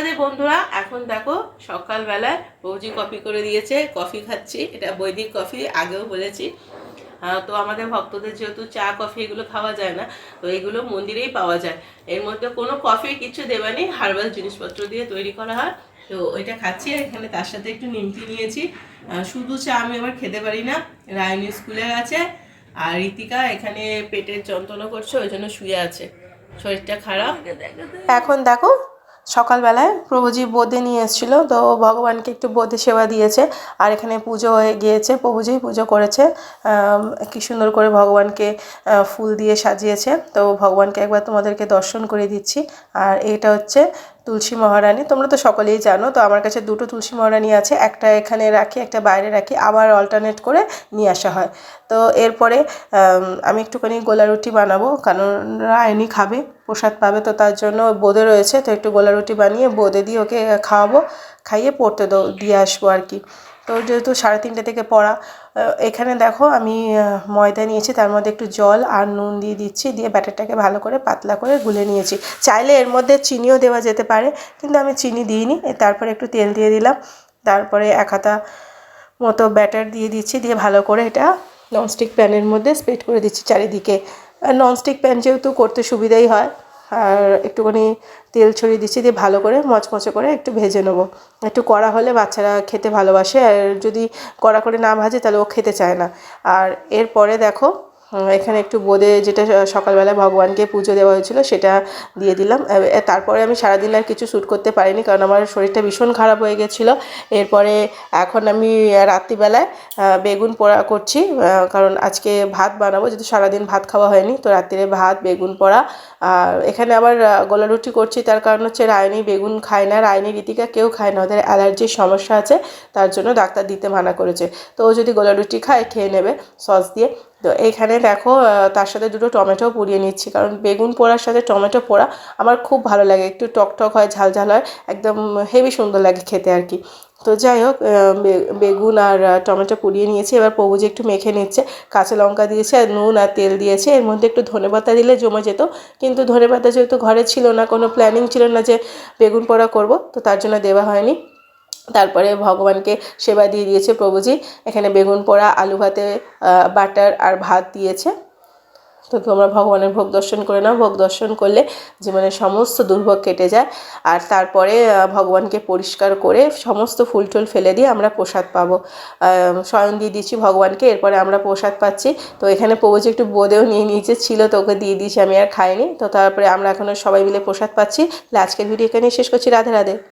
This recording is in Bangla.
রাধে বন্ধুরা, এখন দেখো সকালবেলায় বৌজি কফি করে দিয়েছে, কফি খাচ্ছি। এটা বৈদিক কফি, আগেও বলেছি। তো আমাদের ভক্তদের যেহেতু চা, কফি এগুলো খাওয়া যায় না, তো এগুলো মন্দিরেই পাওয়া যায়। এর মধ্যে কোনো কফি কিছু দেওয়া নেই, হার্বাল জিনিসপত্র দিয়ে তৈরি করা হয়। তো ওইটা খাচ্ছি এখানে তার সাথে একটু নিমকি নিয়েছি। শুধু চা আমি আবার খেতে পারি না, রায়নি স্কুলে আছে, আর ঋতিকা এখানে পেটের যন্ত্রণা করছে, ওই জন্য শুয়ে আছে। শরীরটা খারাপ। এখন দেখো সকালবেলায় প্রভুজি বোঁদে নিয়ে এসেছিল, তো ভগবানকে একটু বোঁদে সেবা দিয়েছে, আর এখানে পুজো হয়ে গিয়েছে, প্রভুজি পুজো করেছে কি সুন্দর করে ভগবানকে ফুল দিয়ে সাজিয়েছে, তো ভগবানকে একবার তোমাদেরকে দর্শন করে দিচ্ছি, আর এটা হচ্ছে তুলসী মহারানী, তোমরা তো সকলেই জানো, তো আমার কাছে দুটো তুলসী মহারানী আছে, একটা এখানে রাখি, একটা বাইরে রাখি, আবার অল্টারনেট করে নিয়ে আসা হয়। তো এরপরে আমি একটুখানি গোলা রুটি বানাবো, কারণ রায়নি খাবে, প্রসাদ পাবে তো তার জন্য বোঁদে রয়েছে, তো একটু গোলা রুটি বানিয়ে বোঁদে দিয়ে ওকে খাওয়াবো, খাইয়ে পড়তে দিয়ে আসব আর কি। তো যেহেতু সাড়ে তিনটে থেকে পড়া এখানে দেখো আমি ময়দা নিয়েছি, তার মধ্যে একটু জল আর নুন দিয়ে দিচ্ছি, দিয়ে ব্যাটারটাকে ভালো করে পাতলা করে গুলে নিয়েছি। চাইলে এর মধ্যে চিনিও দেওয়া যেতে পারে, কিন্তু আমি চিনি দিইনি তারপরে একটু তেল দিয়ে দিলাম, তারপরে এক হাতা মতো ব্যাটার দিয়ে দিচ্ছি, দিয়ে ভালো করে এটা ননস্টিক প্যানের মধ্যে স্প্রেড করে দিচ্ছি চারিদিকে। আর ননস্টিক প্যান যেহেতু করতে সুবিধাই হয় আর একটুখানি তেল ছড়িয়ে দিচ্ছি, দিয়ে ভালো করে মচমচে করে একটু ভেজে নেব। একটু কড়া হলে বাচ্চারা খেতে ভালোবাসে, আর যদি কড়া করে না ভাজে তাহলে ও খেতে চায় না। আর এরপরে দেখো এখানে একটু বোঁদে যেটা সকালবেলা ভগবানকে পুজো দেওয়া হয়েছিল, সেটা দিয়ে দিলাম। তারপরে আমি সারাদিন আর কিছু শ্যুট করতে পারিনি, কারণ আমার শরীরটা ভীষণ খারাপ হয়ে গেছিল। এরপরে এখন আমি রাত্রিবেলায় বেগুন পোড়া করছি কারণ আজকে ভাত বানাবো, যেহেতু সারাদিন ভাত খাওয়া হয়নি, তো রাত্রিরে ভাত, বেগুন পোড়া। আর এখানে আবার গোলা রুটি করছি, তার কারণ হচ্ছে রায়নি বেগুন খায় না, রায়নি রীতিকা কেউ খায় না, ওদের অ্যালার্জির সমস্যা আছে, তার জন্য ডাক্তার দিতে মানা করেছে। তো ও যদি গোলা রুটি খায়, খেয়ে নেবে, সস দিয়ে। তো এইখানে দেখো তার সাথে দুটো টমেটো পুড়িয়ে নিচ্ছি। কারণ বেগুন পোড়ার সাথে টমেটো পোড়া আমার খুব ভালো লাগে। একটু টক টক হয় ঝাল ঝাল হয়, একদম হেভি সুন্দর লাগে খেতে আর কি। তো যাই হোক বেগুন আর টমেটো পুড়িয়ে নিয়েছি। এবার প্রভুজি একটু মেখে নিচ্ছে, কাঁচা লঙ্কা দিয়েছে আর নুন আর তেল দিয়েছে। এর মধ্যে একটু ধনেপাতা দিলে জমে যেত, কিন্তু ধনেপাতা যেহেতু ঘরে ছিল না, কোনো প্ল্যানিং ছিল না যে বেগুন পোড়া করব, তো তার জন্য দেওয়া হয়নি। তারপরে ভগবানকে সেবা দিয়ে দিয়েছে প্রভুজি। এখানে বেগুন পোড়া, আলু ভাতে বাটার আর ভাত দিয়েছে। তো তোমরা ভগবানের ভোগ দর্শন করে নাও। ভোগ দর্শন করলে জীবনের সমস্ত দুর্ভোগ কেটে যায়। আর তারপরে ভগবানকে পরিষ্কার করে সমস্ত ফুল টুল ফেলে দিয়ে আমরা প্রসাদ পাবো। শয়ন দিয়ে দিচ্ছি ভগবানকে, এরপরে আমরা প্রসাদ পাচ্ছি। তো এখানে প্রভুজি একটু বোঁদেও নিয়ে নিচে ছিল তো ওকে দিয়ে দিয়েছি, আমি আর খাইনি। তো তারপরে আমরা এখন সবাই মিলে প্রসাদ পাচ্ছি। আজকের ভিডিও এখানে শেষ করছি। রাধে রাধে।